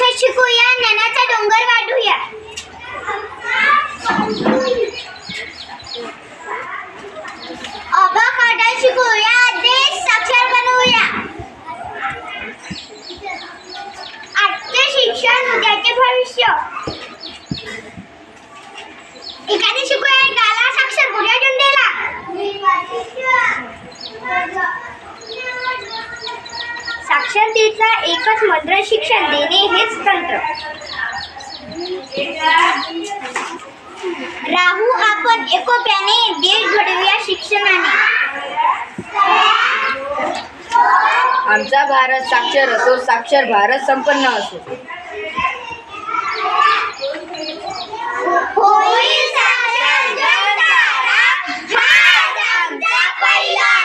शिकूया ज्ञानाचा डोंगर वाढूया. अभा शिकूया देश साक्षर बनवूया. आजचे शिक्षण उद्याचे भविष्य. एकाने शिकूया एकाला साक्षर करूया साक्षरतेचा एकच मंत्र शिक्षण देणे हेच तंत्र. राहू आपण एकोप्याने देश घडवूया शिक्षणाने. आमचा भारत साक्षर असो साक्षर भारत संपन्न असो. पहिला